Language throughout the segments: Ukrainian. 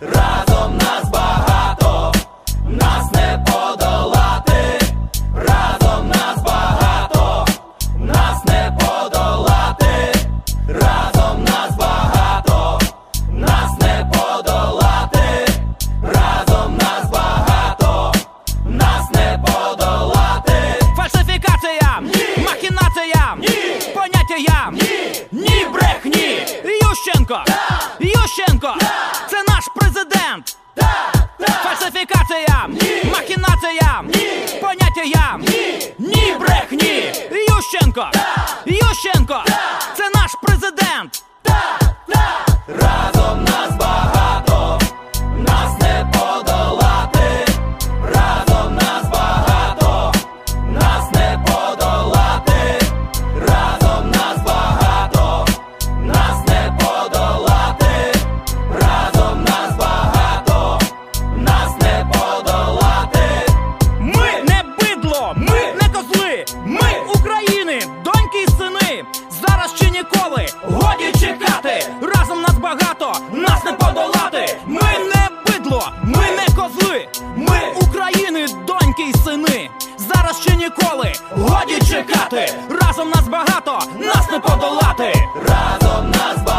разом нас багато, нас не подолати, разом нас багато, нас не подолати, разом нас багато, нас не подолати, разом нас багато, нас не подолати. Фальсифікаціям, Ні! махінація, Ні! поняття, Ні! ні брехні, Ющенко, Ющенко, це Так! президент. фальсифікація, Ні! махінація, Ні! поняття, Ні! ні брехні, Ющенко, Ющенко, це наш президент. Так! нас ніколи годі чекати. Разом нас багато, нас не подолати. Ми не бидло, ми не козли, ми України, доньки і сини. Зараз чи ніколи годі чекати. Разом нас багато, нас не подолати. Разом нас багато,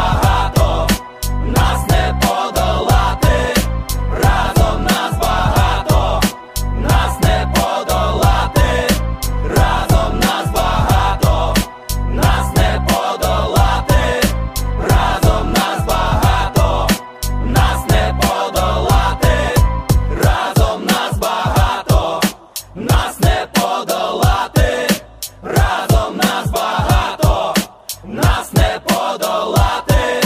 нас багато, нас не подолати.